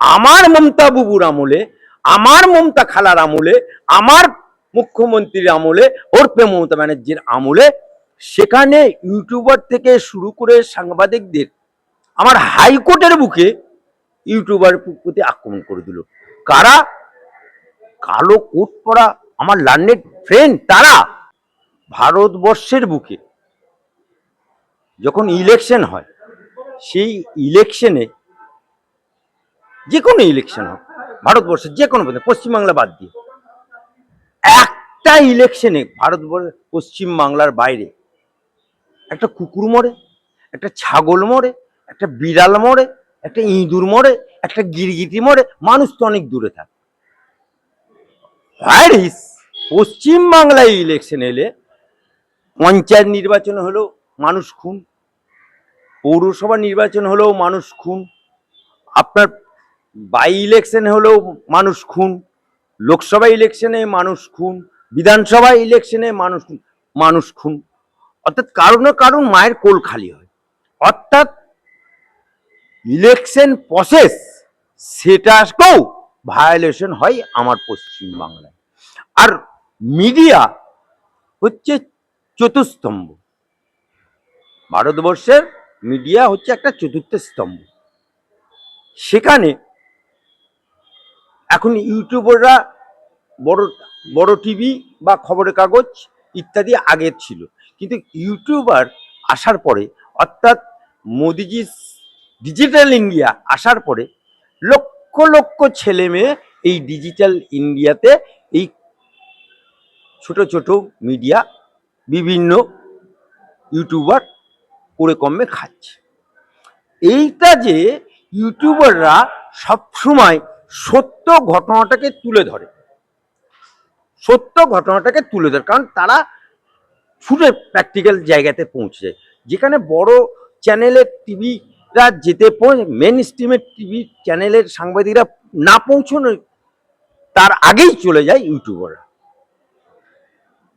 আমার মমতা বুবুর আমলে, আমার মমতা খালার আমলে, আমার মুখ্যমন্ত্রীর আমলে ওরপে মমতা ব্যানার্জির আমলে, সেখানে ইউটিউবার থেকে শুরু করে সাংবাদিকদের আমার হাইকোর্টের বুকে ইউটিউবার প্রতি আক্রমণ করে দিল। কারা? কালো কোট পরা আমার লার্নেড ফ্রেন্ড, তারা ভারতবর্ষের বুকে যখন ইলেকশন হয়, সেই ইলেকশনে যে কোনো ইলেকশন হোক, ভারতবর্ষের যে কোনো পশ্চিমবাংলা বাদ দিয়ে। একটা ইলেকশনে ভারতবর্ষ, পশ্চিমবাংলার বাইরে একটা কুকুর মরে, একটা ছাগল মরে, একটা বিড়াল মরে, একটা ইঁদুর মরে, একটা গিরগিটি মরে, মানুষ তো অনেক দূরে থাকে। হ্যারিস পশ্চিমবাংলায় ইলেকশন এলে পঞ্চায়েত নির্বাচন হলেও মানুষ খুন, পৌরসভা নির্বাচন হলেও মানুষ খুন? আপনার বাই ইলেকশন হলেও মানুষ খুন, লোকসভা ইলেকশনে মানুষ খুন, বিধানসভা ইলেকশনে মানুষ মানুষ খুন। অর্থাৎ কারণ কারণ মায়ের কোল খালি হয়। অর্থাৎ ইলেকশন প্রসেস সেটাকেও ভায়োলেশন হয় আমার পশ্চিম বাংলায় আর মিডিয়া হচ্ছে চতুস্তম্ভ ভারতবর্ষের মিডিয়া হচ্ছে একটা চতুর্থ স্তম্ভ সেখানে এখন ইউটিউবাররা বড় বড় টিভি বা খবরের কাগজ ইত্যাদি আগের ছিল। কিন্তু ইউটিউবার আসার পরে, অর্থাৎ মোদিজি ডিজিটাল ইন্ডিয়া আসার পরে, লক্ষ লক্ষ ছেলে মেয়ে এই ডিজিটাল ইন্ডিয়াতে এই ছোট ছোট মিডিয়া বিভিন্ন ইউটিউবার করে কমে খাচ্ছে। এইটা যে ইউটিউবাররা সবসময় সত্য ঘটনাটাকে তুলে ধরে। সত্য ঘটনাটাকে তুলে ধরে, কারণ তারা ছুটে প্র্যাকটিক্যাল জায়গাতে পৌঁছে যায় যেখানে বড় চ্যানেলের টিভিরা যেতে মেন স্ট্রিমের টিভি চ্যানেলের সাংবাদিকরা না পৌঁছানো তার আগেই চলে যায় ইউটিউবাররা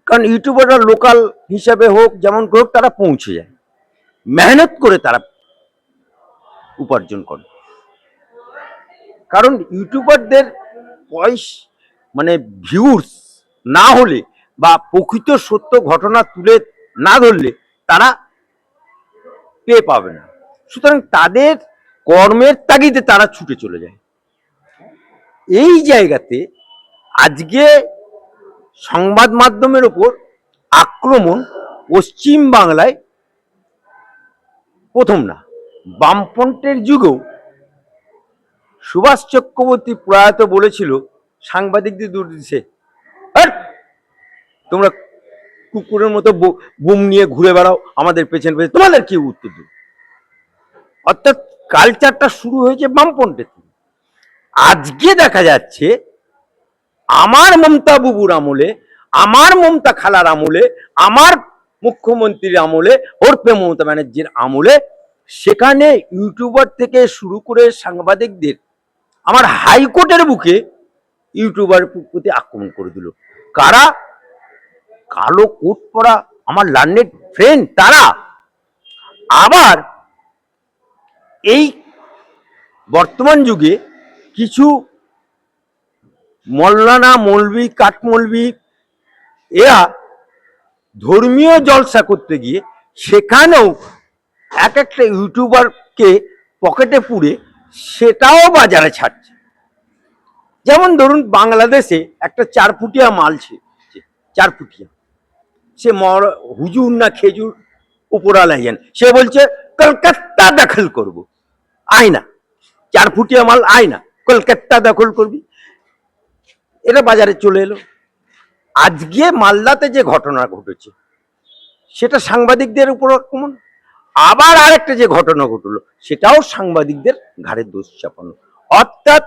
কারণ ইউটিউবাররা লোকাল হিসাবে হোক, যেমন হোক, তারা পৌঁছে যায়। মেহনত করে তারা উপার্জন করে। কারণ ইউটিউবারদের পয়স মানে ভিউস না হলে বা প্রকৃত সত্য ঘটনা তুলে না ধরলে তারা পেয়ে পাবে না। সুতরাং তাদের কর্মের তাগিদে তারা ছুটে চলে যায়। এই জায়গাতে আজকে সংবাদ মাধ্যমের ওপর আক্রমণ পশ্চিম বাংলায় প্রথম না, বামফ্রন্টের যুগেও সুভাষ চক্রবর্তী প্রয়াত বলেছিল, সাংবাদিকদের দূর দিছে। তোমরা কুকুরের মতো বুম নিয়ে ঘুরে বেড়াও আমাদের পেছন পেছন। তোমাদের কি উত্তর দেবে? অর্থাৎ কালচারটা শুরু হয়েছে বামপন্থের থেকে। আজকে দেখা যাচ্ছে, আমার মমতা বুবুর আমলে, আমার মমতা খালার আমলে, আমার মুখ্যমন্ত্রীর আমলে ওরপে মমতা ব্যানার্জির আমলে, সেখানে ইউটিউবার থেকে শুরু করে সাংবাদিকদের আমার হাইকোর্টের বুকে ইউটিউবার প্রতি আক্রমণ করে দিল। কারা? কালো কোট পরা আমার লার্নেড ফ্রেন্ড, তারা। আবার এই বর্তমান যুগে কিছু মল্লানা মৌলবি কাঠমৌলবি এরা ধর্মীয় জলসা করতে গিয়ে সেখানেও এক একটা ইউটিউবারকে পকেটে পুড়ে সেটাও বাজারে ছাড়ছে। যেমন ধরুন, বাংলাদেশে একটা চার ফুটিয়া মাল ছে চার ফুটিয়া সে মর, হুজুর না খেজুর উপরালা যান সে বলছে, কলকাতা দখল করব। আয়না চার ফুটিয়া মাল আয়না কলকাতা দখল করবি? এটা বাজারে চলে এলো। আজকে মালদাতে যে ঘটনা ঘটেছে, সেটা সাংবাদিকদের উপর আক্রমণ? আবার আরেকটা যে ঘটনা ঘটলো সেটাও সাংবাদিকদের ঘাড়ে দোষ চাপানো। অর্থাৎ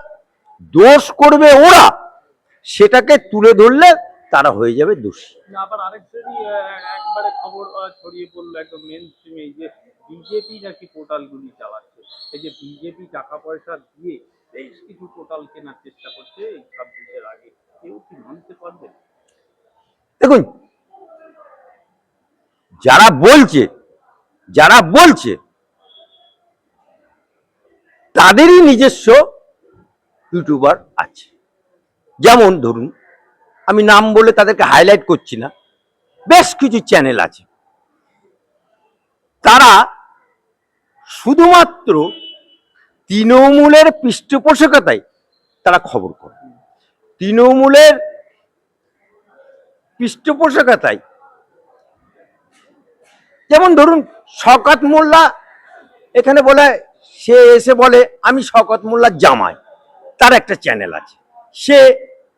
দোষ করবে ওরা সেটাকে তুলে ধরলে তারা হয়ে যাবে দোষী। না, আবার একবারে খবর ছড়িয়ে পড়ল একদম মেন স্ট্রিমে যে বিজেপি নাকি পোর্টালগুলি চালাচ্ছে। এই যে বিজেপি টাকা পয়সা দিয়ে বেশ কিছু পোর্টাল কেনার চেষ্টা করছে এই ছাব্বিশের আগে। কেউ কি মানতে পারবে? দেখুন যারা বলছে যারা বলছে, তাদেরই নিজস্ব ইউটিউবার আছে। যেমন ধরুন, আমি নাম বলে তাদেরকে হাইলাইট করছি না, বেশ কিছু চ্যানেল আছে। তারা শুধুমাত্র তৃণমূলের পৃষ্ঠপোষকতায় তারা খবর করে। তৃণমূলের পৃষ্ঠপোষকতায় যেমন ধরুন শওকত মোল্লা এখানে বলে, সে এসে বলে, আমি শকত মোল্লার জামাই। তার একটা চ্যানেল আছে। সে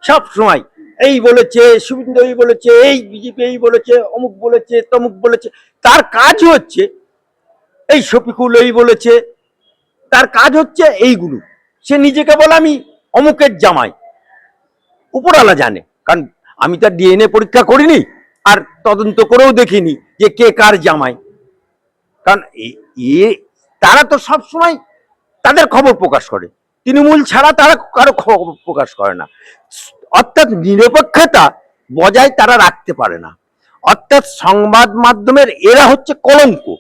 সব সময় এই বলেছে, শুভেন্দু এই বলেছে, এই বিজেপি এই বলেছে, অমুক বলেছে, তমুক বলেছে। তার কাজ হচ্ছে, এই শফিকুল এই বলেছে, তার কাজ হচ্ছে এইগুলো। সে নিজেকে বলে, আমি অমুকের জামাই। উপরওয়ালা জানে, কারণ আমি তার ডিএনএ পরীক্ষা করিনি আর তদন্ত করেও দেখিনি যে কে কার জামাই। কারণ এ- তারা তো সব সময় তাদের খবর প্রকাশ করে। তৃণমূল ছাড়া তারা কারও খবর প্রকাশ করে না। অর্থাৎ নিরপেক্ষতা বজায় তারা রাখতে পারে না। অর্থাৎ সংবাদ মাধ্যমের এরা হচ্ছে কলঙ্ক।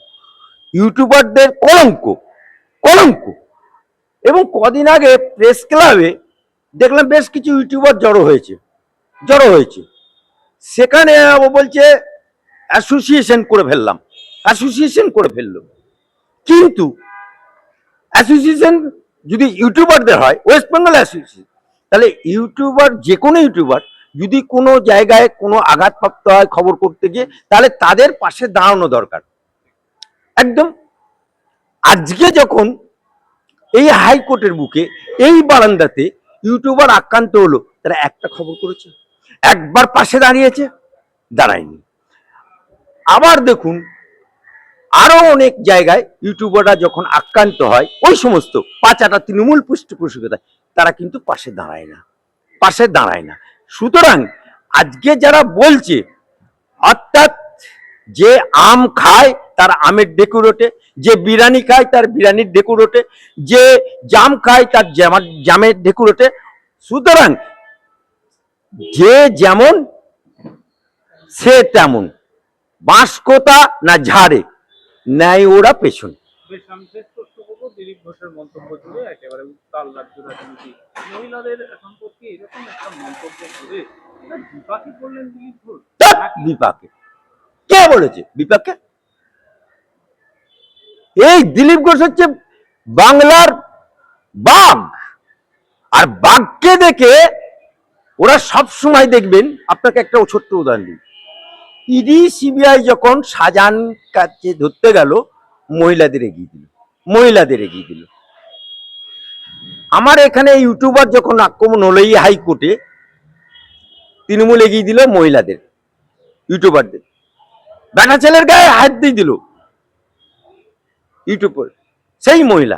ইউটিউবারদের কলঙ্ক। কলঙ্ক। এবং কদিন আগে প্রেস ক্লাবে দেখলাম বেশ কিছু ইউটিউবার জড়ো হয়েছে। জড়ো হয়েছে। সেখানে ও বলছে, অ্যাসোসিয়েশন করে ফেললাম। অ্যাসোসিয়েশন করে ফেলল। কিন্তু অ্যাসোসিয়েশন যদি ইউটিউবারদের হয় ওয়েস্ট বেঙ্গল অ্যাসোসিয়েশন তাহলে ইউটিউবার, যে কোনো ইউটিউবার যদি কোনো জায়গায় কোনো আঘাতপ্রাপ্ত হয় খবর করতে গিয়ে, তাহলে তাদের পাশে দাঁড়ানো দরকার। একদম। আজকে যখন এই হাইকোর্টের বুকে, এই বারান্দাতে ইউটিউবার আক্রান্ত হলো, তারা একটা খবর করেছে। একবার পাশে দাঁড়িয়েছে, দাঁড়ায়নি। আবার দেখুন আরও অনেক জায়গায় ইউটিউবাররা যখন আক্রান্ত হয়, ওই সমস্ত পাঁচাটা তৃণমূল পৃষ্ঠপোষকতা তারা কিন্তু পাশে দাঁড়ায় না। পাশে দাঁড়ায় না। সুতরাং আজকে যারা বলছে, অর্থাৎ যে আম খায়, তার আমের ডেকুরেটে যে বিরিয়ানি খায়, তার বিরিয়ানির ডেকুরেটে যে জাম খায়, তার জামার, জামের ডেকুরেটে সুতরাং যে যেমন, সে তেমন। বাঁশ কোতা না ঝাড়ে। ন্যায় ওরা পেছন। বিপাকে কে বলেছে? বিপাকে? এই দিলীপ ঘোষ হচ্ছে বাংলার বাঘ। আর বাঘকে দেখে ওরা সব সময় দেখবেন আপনাকে একটা ছোট্ট উদাহরণ দিই। ইডি সিবিআই যখন সাজান কাছে ধরতে গেল, মহিলাদের এগিয়ে দিল, মহিলাদের এগিয়ে দিল। আমার এখানে ইউটিউবার যখন আক্রমণ হলো এই হাইকোর্টে, তৃণমূল এগিয়ে দিল মহিলাদের, ইউটিউবারদের। বেটা ছেলের গায়ে হাত দিয়ে দিল ইউটিউবার, সেই মহিলা।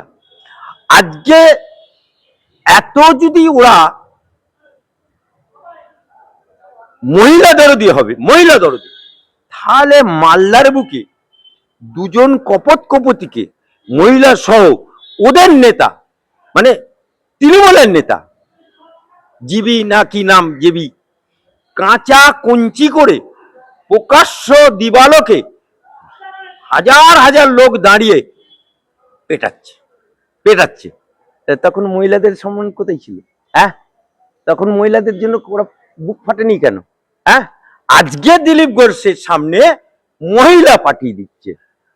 আজকে এত যদি ওরা মহিলা দরদি হবে, মহিলা দরদি তাহলে মাল্লার বুকে দুজন কপত কপতিকে, মহিলা সহ ওদের নেতা মানে তৃণমূলের নেতা, জিবি না কি নাম, জিবি, কাঁচা কঞ্চি করে প্রকাশ্য দিবালোকে হাজার হাজার লোক দাঁড়িয়ে পেটাচ্ছে পেটাচ্ছে। তখন মহিলাদের সম্মান কোথায় ছিল? হ্যাঁ? তখন মহিলাদের জন্য ওরা বুক ফাটেনি কেন? হ্যাঁ? আজকে দিলীপ ঘোষের সামনে মহিলা পাঠিয়ে দিচ্ছে।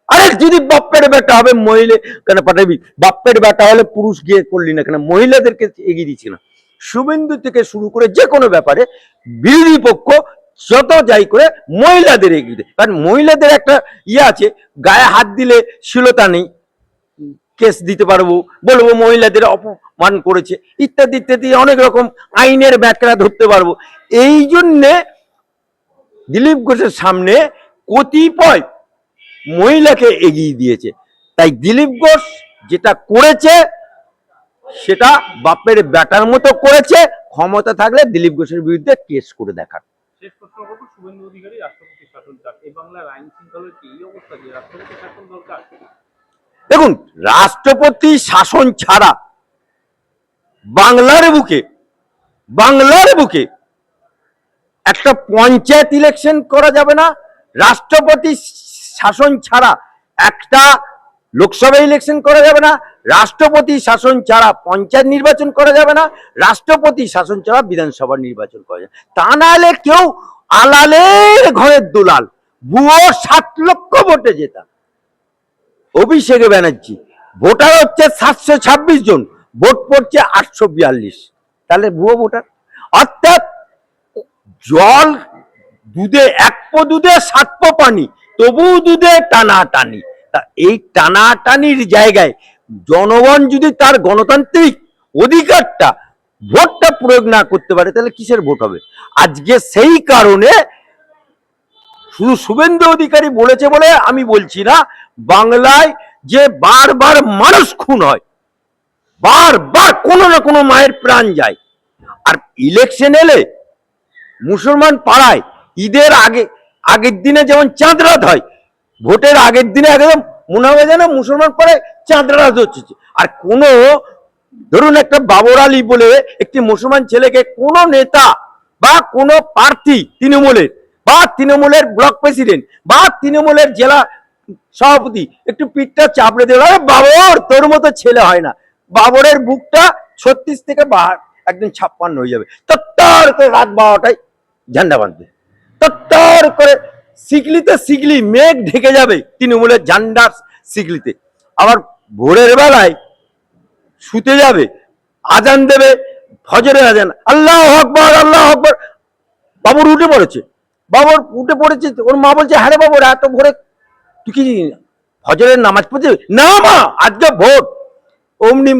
আরে যদি বাপ্পের বেটা হবে, মহিলা কেন পাঠাবি? বাপ্পের বেটা হলে পুরুষ গিয়ে করলি না কেন? মহিলাদেরকে এগিয়ে দিচ্ছি না। শুভেন্দু থেকে শুরু করে যে কোনো ব্যাপারে বিরোধী পক্ষ যত যাই করে মহিলাদের এগিয়ে দেয়। কারণ মহিলাদের একটা ইয়ে আছে, গায়ে হাত দিলে শিলতা নেই, কেস দিতে পারব, বলব মহিলাদের অপমান করেছে, ইত্যাদি ইত্যাদি, অনেক রকম আইনের ব্যাকরা ধরতে পারব। এই জন্যে দিলীপ ঘোষের সামনে কতিপয় মহিলাকে এগিয়ে দিয়েছে। তাই দিলীপ ঘোষ যেটা করেছে সেটা বাপের ব্যাটার মতো করেছে ক্ষমতা থাকলে দিলীপ ঘোষের বিরুদ্ধে কেস করে দেখার। দেখুন রাষ্ট্রপতি শাসন ছাড়া বাংলার বুকে বাংলার বুকে একটা পঞ্চায়েত ইলেকশন করা যাবে না, রাষ্ট্রপতি শাসন ছাড়া একটা লোকসভা ইলেকশন করা যাবে না, রাষ্ট্রপতি শাসন ছাড়া পঞ্চায়েত নির্বাচন করা যাবে না, রাষ্ট্রপতি শাসন ছাড়া বিধানসভা নির্বাচন করা যাবে। তা নাহলে কেউ আলালের ঘরের দুলাল ভুয়ো সাত লক্ষ ভোটে জেতা। অভিষেক ব্যানার্জি, ভোটার হচ্ছে সাতশো ছাব্বিশ জন, ভোট পড়ছে আটশো বিয়াল্লিশ। তাহলে ভুয়ো ভোটার? অর্থাৎ জল, দুধে এক পো দুধে সাত পো পানি, তবুও দুধে টানা টানি তা এই টানা টানির জায়গায় জনগণ যদি তার গণতান্ত্রিক অধিকারটা, ভোটটা প্রয়োগ না করতে পারে, তাহলে কিসের ভোট হবে? আজকে সেই কারণে শুধু শুভেন্দু অধিকারী বলেছে বলে আমি বলছি না, বাংলায় যে বারবার মানুষ খুন হয়, বারবার কোনো না কোনো মায়ের প্রাণ যায়। আর ইলেকশন এলে মুসলমান পাড়ায় ঈদের আগে, আগের দিনে যেমন চাঁদ রাত হয়, ভোটের আগের দিনে একদম মনে হবে যেন মুসলমান পাড়ায় চাঁদ রাত হচ্ছে। আর কোনো, ধরুন একটা বাবর আলী বলে একটি মুসলমান ছেলেকে কোনো নেতা বা কোনো প্রার্থী তৃণমূলের বা তৃণমূলের ব্লক প্রেসিডেন্ট বা তৃণমূলের জেলা সভাপতি একটু পিঠটা চাপড়ে "আরে বাবর, তোর মতো ছেলে হয় না। বাবরের বুকটা ছত্রিশ থেকে বা- একদম ছাপ্পান্ন হয়ে যাবে। তত্তর করে রাত বারোটায় ঝান্ডা বাঁধবে। তত্তর করে সিগলিতে সিগলি মেঘ ঢেকে যাবে তৃণমূলের ঝান্ডার সিগলিতে। আবার ভোরের বেলায় শুতে যাবে, আজান দেবে, ফজরের আজান। আল্লাহ আকবর আল্লাহ আকবর। বাবুর উঠে পড়েছে। বাবর উঠে পড়েছে, ওর মা বলছে হ্যাঁ বাবর এত ভোরে তুই কি ফজরের নামাজ যাবি?" না মা, আজকে ভোট অমনি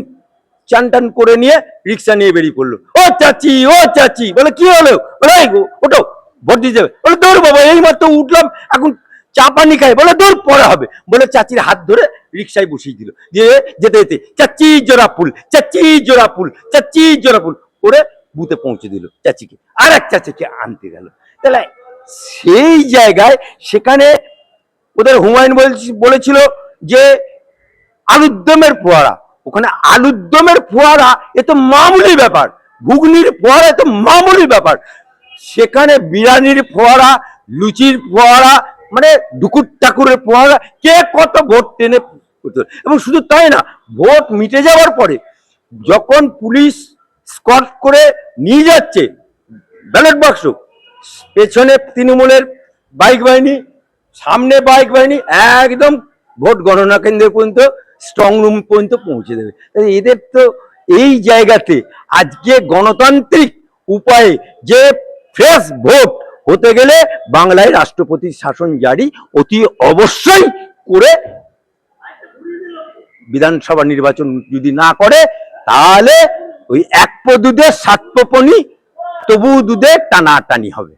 চান টান করে নিয়ে রিক্সা নিয়ে বেরিয়ে পড়ল। ও চাচি ও চাচি বলে কি হলো? বলে "এই গো, ওঠো ভোট দিয়ে যাবে বলে দৌড় বাবা এই মাত্র উঠলাম এখন চা পানি খাই। বলে দৌড় পরে হবে। বলে চাচির হাত ধরে রিক্সায় বসিয়ে দিল। দিয়ে যেতে যেতে চাচি জোড়া ফুল চাচি জোড়া ফুল চাচি জোড়া ফুল। করে বুথে পৌঁছে দিল চাচিকে। আর এক চাচিকে আনতে গেল। তাহলে সেই জায়গায় সেখানে ওদের হুমায়ুন বলছি- বলেছিল যে আলুদ্দমের ফোয়ারা। ওখানে আলুদ্দমের ফোয়ারা, এ তো মামুলি ব্যাপার। ঘুগনির ফোয়ারা, এ তো মামুলি ব্যাপার। সেখানে বিরিয়ানির ফোয়ারা, লুচির ফোয়ারা মানে ডুকুর ঠাকুরের ফোয়ারা, কে কত ভোট টেনে এবং শুধু তাই না, ভোট মিটে যাওয়ার পরে যখন পুলিশ স্কট করে নিয়ে যাচ্ছে ব্যালট বাক্স, পেছনে তৃণমূলের বাইক বাহিনী, সামনে বাইক বাহিনী, একদম ভোট গণনা কেন্দ্র পর্যন্ত স্ট্রং রুম পর্যন্ত পৌঁছে দেবে। এদের তো এই জায়গাতে আজকে গণতান্ত্রিক উপায়ে যে ফ্রেশ ভোট হতে গেলে বাংলায় রাষ্ট্রপতির শাসন জারি অতি অবশ্যই করে বিধানসভা নির্বাচন যদি না করে, তাহলে ওই এক পো দুধে সাত তবু দুধে টানাটানি হবে।